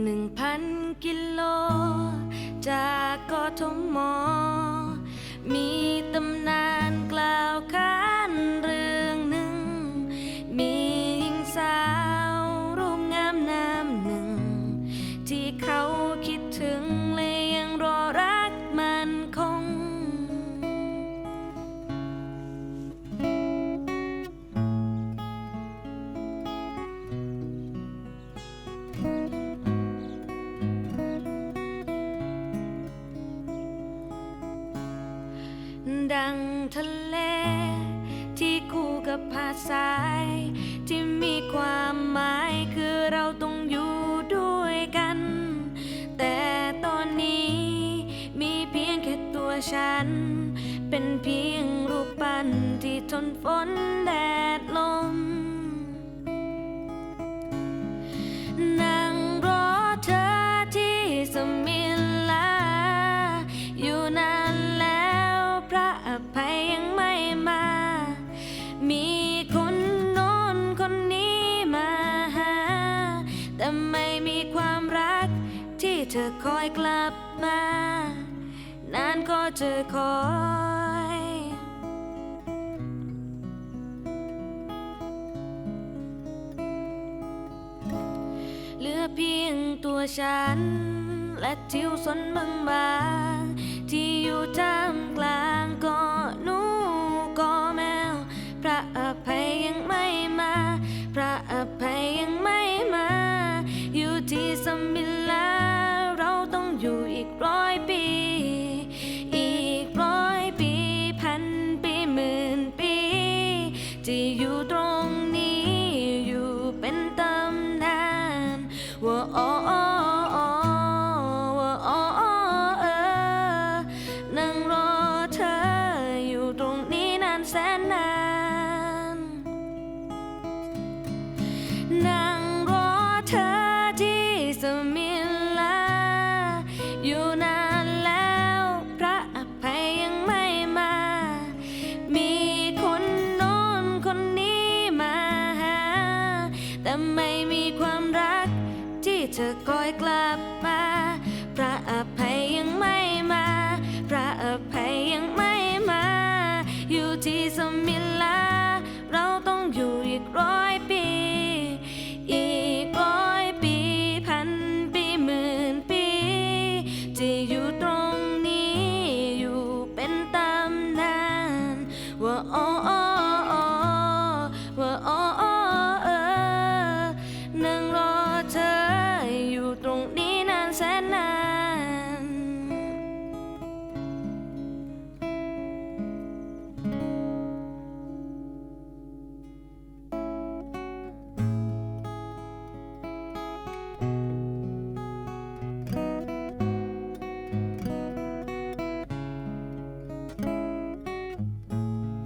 หนึ่งพันกิโล จากกทม มีตำนานกล่าวขานเรื่องหนึ่ง มีหญิงสาวรูปงามนามหนึ่ง ที่เขาคิดถึง ดังทะเล ที่คู่กับหาดทราย ที่มีความหมายคือเราต้องอยู่ด้วยกัน แต่ตอนนี้มีเพียงแค่ตัวฉัน เป็นเพียงรูปปั้นที่ทนฝนแดดลม ไม่มีความรัก ที่เธอคอยกลับมา นานก็เธอคอยเหลือเพียงตัวฉัน และทิวสนบางบางๆที่อยู่ท่ามกลาง เธอก้อยกลับมา พระอภัยยังไม่มา พระอภัยยังไม่มา อยู่ที่สมิลา เราต้องอยู่อีกร้อยปี อีกร้อยปีพันปีหมื่นปีจะอยู่